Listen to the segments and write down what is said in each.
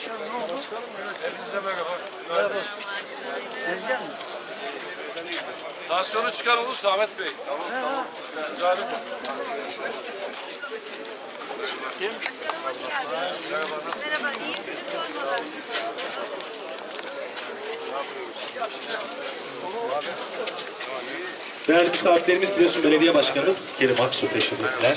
Hepinize merhaba. Merhaba. Tansiyonu çıkan olursa Ahmet Bey. Tamam tamam. Müdahale edin. Kim? Merhaba. nasılsın? Merhaba, iyiyim sizi sormalı. Değerli misafirlerimiz Giresun Belediye Başkanımız Kerim Aksu teşekkürler.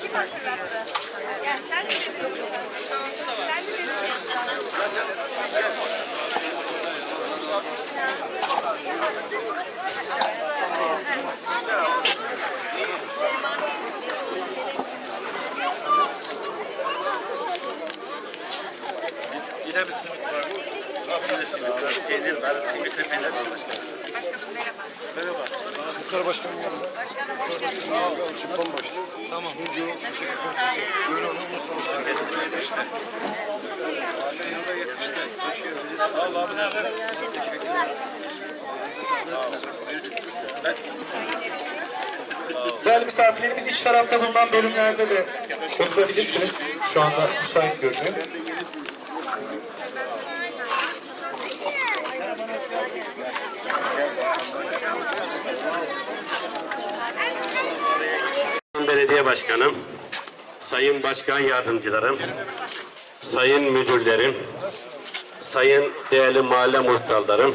Kim hatırlattı? Yani sen de Sen de benim Yine bir simit var. Yine simit var. Peynir var. Simit ve peynir. Başkanım merhaba. Merhaba. Muhtar Başkanım yanında. Başkanım hoş geldiniz. Çıktan başlıyor. Tamam. Elinize yetişti. Elinize yetişti. Sağ ol abi. Değerli misafirlerimiz iç tarafta bulunan bölümlerde de oturabilirsiniz. Şu anda müsait görünüyor. Belediye Başkanım, Sayın Başkan Yardımcılarım, Sayın Müdürlerim, Sayın değerli mahalle muhtarlarım,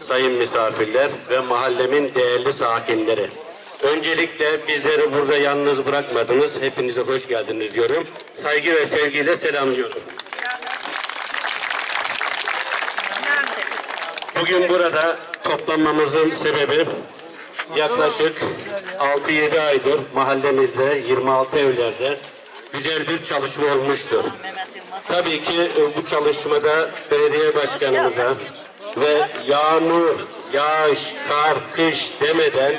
sayın misafirler ve mahallemin değerli sakinleri. Öncelikle bizleri burada yalnız bırakmadınız. Hepinize hoş geldiniz diyorum. Saygı ve sevgiyle selamlıyorum. Bugün burada toplanmamızın sebebi yaklaşık 6-7 aydır mahallemizde 26 evlerde güzel bir çalışma olmuştur. Tabii ki e, bu çalışmada belediye başkanımıza ve yağmur, yağış, kar, kış demeden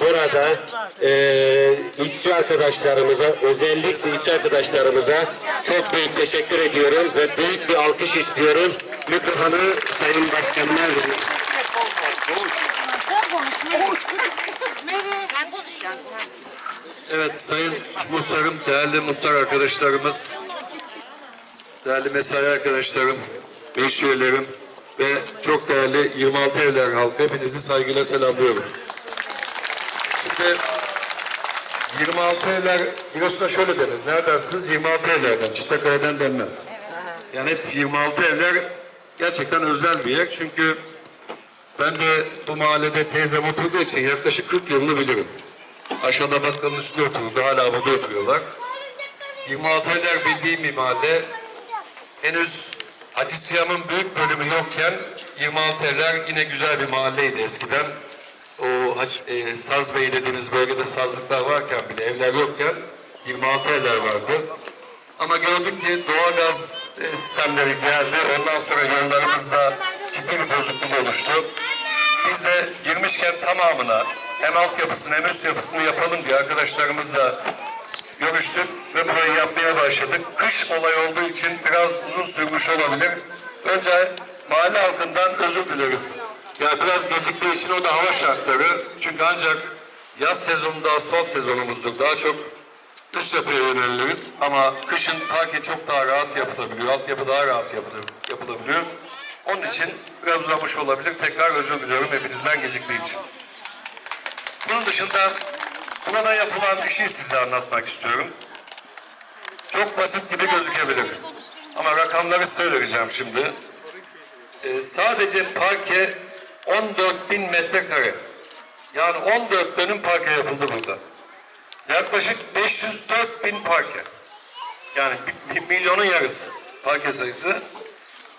burada e, işçi arkadaşlarımıza, özellikle işçi arkadaşlarımıza çok büyük teşekkür ediyorum ve büyük bir alkış istiyorum. Mikrofonu Sayın Başkanıma veriyorum. Sen konuşacaksın sen. Evet Sayın Muhtarım, değerli muhtar arkadaşlarımız, değerli mesai arkadaşlarım, meclis üyelerim ve çok değerli 26 evler halkı hepinizi saygıyla selamlıyorum. Şimdi 26 evler Giresun'da şöyle denir. Ne dersiniz? 26 evlerden, Çıtakale'den denmez. Yani hep 26 evler gerçekten özel bir yer. Çünkü ben de bu mahallede teyzem oturduğu için yaklaşık 40 yılını bilirim. Aşağıda bakkalın üstünde oturdu. Hala burada oturuyorlar. 26 aylar bildiğim bir mahalle. Henüz Hacı Siyam'ın büyük bölümü yokken 26 evler yine güzel bir mahalleydi eskiden. O e, Saz Bey dediğimiz bölgede sazlıklar varken bile evler yokken 26 evler vardı. Ama gördük ki doğalgaz e, sistemleri geldi. Ondan sonra yollarımızda ciddi bir bozukluk oluştu. Biz de girmişken tamamına hem altyapısını hem üst yapısını yapalım diye arkadaşlarımızla görüştük ve burayı yapmaya başladık. Kış olay olduğu için biraz uzun sürmüş olabilir. Önce mahalle halkından özür dileriz. Yani biraz geciktiği için o da hava şartları. Çünkü ancak yaz sezonunda asfalt sezonumuzdur. Daha çok üst yapıya yöneliriz. Ama kışın parke çok daha rahat yapılabiliyor. Altyapı daha rahat yapılabiliyor. Onun için biraz uzamış olabilir. Tekrar özür diliyorum hepinizden geciktiği için. Bunun dışında burada yapılan işi size anlatmak istiyorum. Çok basit gibi gözükebilir. Ama rakamları size vereceğim şimdi. Ee, sadece parke 14 bin metrekare. Yani 14 dönüm parke yapıldı burada. Yaklaşık 504 bin parke. Yani bir, bir milyonun yarısı parke sayısı.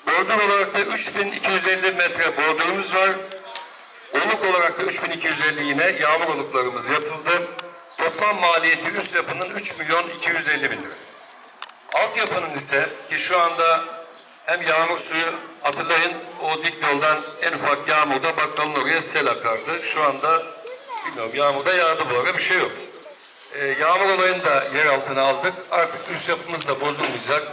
Bordür olarak da 3250 metre bordürümüz var. Oluk olarak da 3250 yine yağmur oluklarımız yapıldı. Toplam maliyeti üst yapının 3 milyon 250 bin lira. Altyapının ise ki şu anda hem yağmur suyu hatırlayın o dik yoldan en ufak yağmurda bakkalın oraya sel akardı. Şu anda bilmiyorum yağmurda yağdı bu ara bir şey yok. Ee, yağmur olayını da yer altına aldık. Artık üst yapımız da bozulmayacak.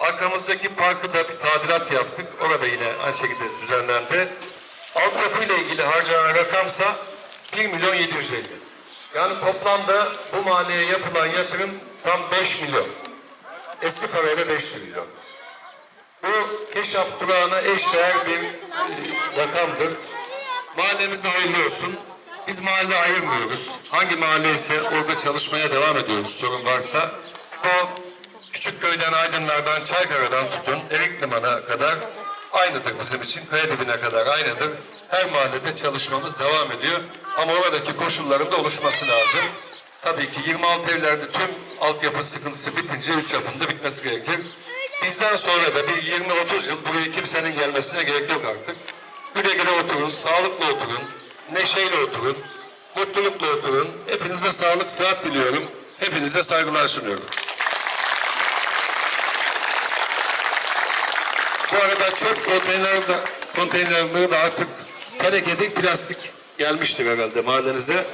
Arkamızdaki parkı da bir tadilat yaptık. Orada yine aynı şekilde düzenlendi. Altyapıyla ilgili harcanan rakamsa 1 milyon 750. Yani toplamda bu mahalleye yapılan yatırım tam 5 milyon. Eski parayla 5 trilyon. Bu Keşap durağına eşdeğer bir e, rakamdır. Mahallemize hayırlı olsun. Biz mahalle ayırmıyoruz. Hangi mahalle ise orada çalışmaya devam ediyoruz sorun varsa. Bu küçük köyden Aydınlardan Çaykara'dan tutun Erik Liman'a kadar aynıdır bizim için. Kaya dibine kadar aynıdır. Her mahallede çalışmamız devam ediyor. Ama oradaki koşulların da oluşması lazım. Tabii ki 26 evlerde tüm altyapı sıkıntısı bitince üst yapımda bitmesi gerekir. Bizden sonra da bir 20-30 yıl buraya kimsenin gelmesine gerek yok artık. Güle güle oturun, sağlıklı oturun, neşeyle oturun, mutlulukla oturun. Hepinize sağlık, sıhhat diliyorum. Hepinize saygılar sunuyorum. Bu arada çöp konteynerleri de, konteynerleri de artık teneke değil plastik gelmiştir herhalde mahallenize.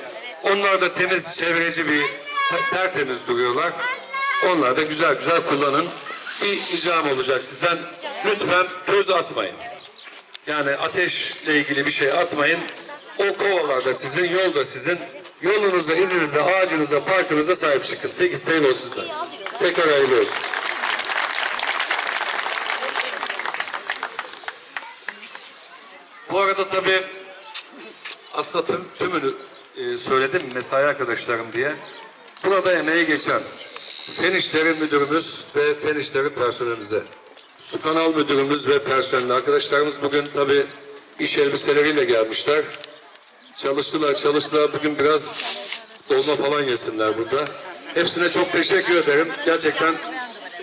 Onlar da temiz, çevreci bir te- tertemiz duruyorlar. Onlar da güzel güzel kullanın. Bir ricam olacak sizden. Lütfen köz atmayın. Yani ateşle ilgili bir şey atmayın. O kovalar da sizin, yol da sizin. Yolunuza, izinize, ağacınıza, parkınıza sahip çıkın. Tek isteğim o sizden. Tekrar hayırlı olsun. Arada tabii aslında tüm, tümünü e, söyledim mesai arkadaşlarım diye. Burada emeği geçen Fen İşleri Müdürümüz ve Fen İşleri personelimize, Su Kanal Müdürümüz ve personel arkadaşlarımız bugün tabii iş elbiseleriyle gelmişler. Çalıştılar, çalıştılar. Bugün biraz dolma falan yesinler burada. Hepsine çok teşekkür ederim. Gerçekten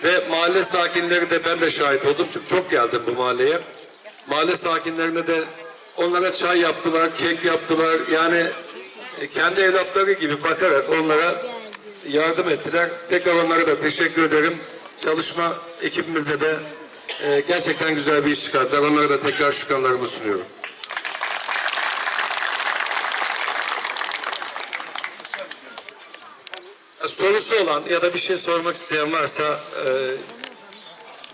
ve mahalle sakinleri de ben de şahit oldum. Çünkü çok geldim bu mahalleye. Mahalle sakinlerine de onlara çay yaptılar, kek yaptılar. Yani e, kendi evlatları gibi bakarak onlara yardım ettiler. Tekrar onlara da teşekkür ederim. Çalışma ekibimize de e, gerçekten güzel bir iş çıkarttılar. Onlara da tekrar şükranlarımı sunuyorum. Sorusu olan ya da bir şey sormak isteyen varsa e,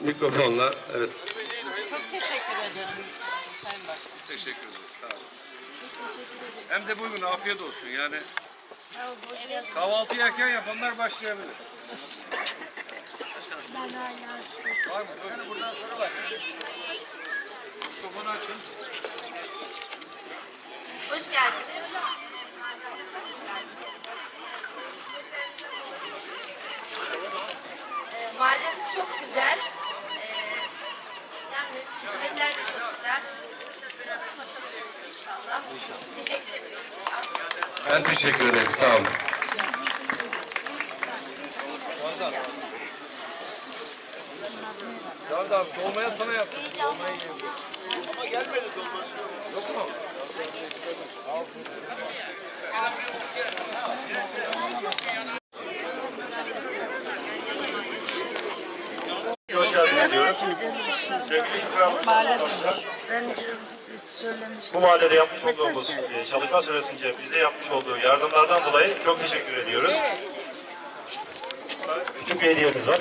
mikrofonla evet. Çok teşekkür ederim Sayın Başkan. Biz teşekkür ederiz. Sağ olun. Hem de buyurun afiyet olsun yani. Kahvaltı yerken yapanlar başlayabilir. Var mı? Buyurun. Buradan sonra var. Mikrofonu açın. Hoş geldiniz. Ee, mahallemiz çok güzel. Ee, yani hizmetler de çok güzel. Ben teşekkür ederim. Sağ olun. Serdar abi dolmaya sana yaptım. Hoş Sevgili Ben söylemiştim. bu mahallede yapmış olduğumuz e, çalışma süresince bize yapmış olduğu yardımlardan dolayı çok teşekkür ediyoruz. Küçük bir hediyemiz var.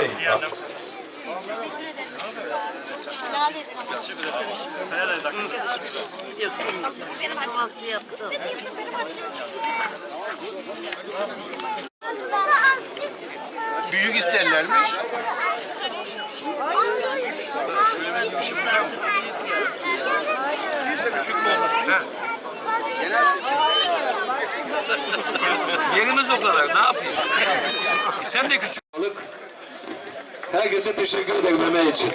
Yaptım. Büyük isterlermiş. Yerimiz o kadar. Ne yapayım? Sen de küçük. Herkese teşekkür ederim emeği için.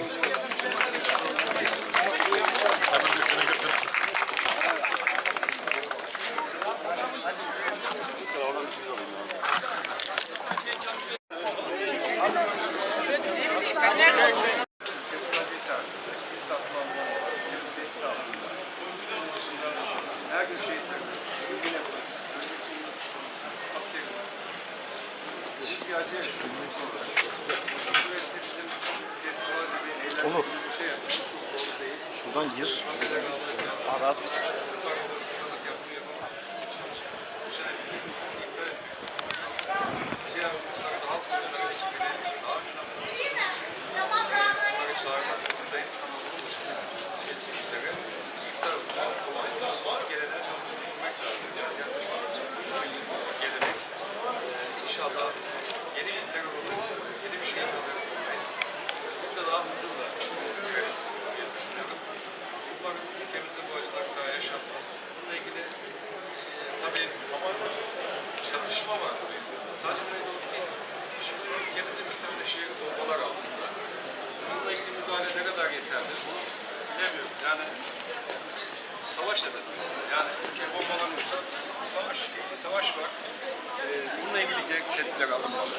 Ee, bununla ilgili gerekli tedbirler alınmalı.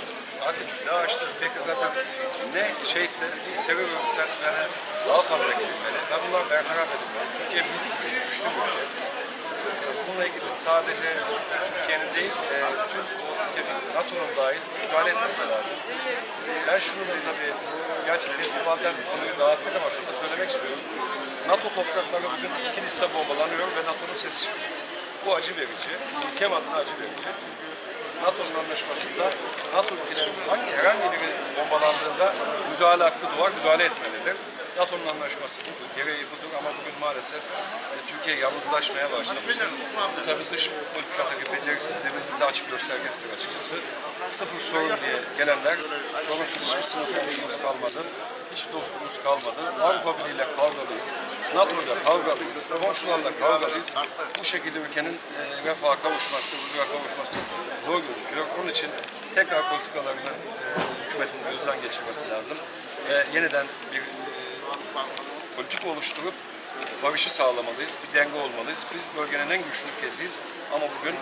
Artık DAEŞ'tir, PKK'dır ne şeyse terör örgütler üzerine daha fazla gidilmeli. Ve bunlar bertaraf edilmeli. Türkiye birlik ve güçlü bir ülke. Bununla ilgili sadece Türkiye'nin değil, e, tüm NATO'nun dahil müdahale etmesi lazım. Ben şunu da tabii, gerçi festivalden konuyu dağıttık ama şunu da söylemek istiyorum. NATO toprakları bugün iki liste bombalanıyor ve NATO'nun sesi çıkıyor. Bu acı verici, ülkem adına acı verici. Çünkü NATO'nun anlaşmasında NATO ülkelerinin hangi, herhangi biri bombalandığında müdahale hakkı doğar, müdahale etmelidir. NATO'nun anlaşması budur, gereği budur ama bugün maalesef e, Türkiye yalnızlaşmaya başlamıştır. Bu tabii dış politikadaki beceriksizliğimizin de açık göstergesidir açıkçası. Sıfır sorun diye gelenler sorunsuz hiçbir sınıf komşumuz kalmadı. Hiç dostumuz kalmadı. Avrupa Birliği ile kavgalıyız. NATO ile kavgalıyız. Komşularla kavgalıyız. Bu şekilde ülkenin e, refaha kavuşması, huzura kavuşması zor gözüküyor. Onun için tekrar politikalarını e, hükümetin gözden geçirmesi lazım. Ve yeniden bir e, politika oluşturup barışı sağlamalıyız. Bir denge olmalıyız. Biz bölgenin en güçlü ülkesiyiz ama bugün e,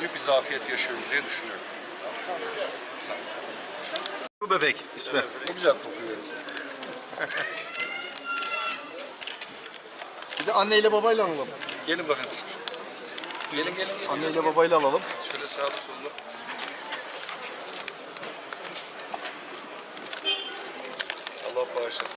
büyük bir zafiyet yaşıyoruz diye düşünüyorum. Sağ olun. Bu bebek ismi. Ne güzel kokuyor. Bir de anneyle babayla alalım. Gelin bakın. Gelin gelin gelin. Anneyle babayla alalım. Şöyle sağlı sollu. Allah bağışlasın.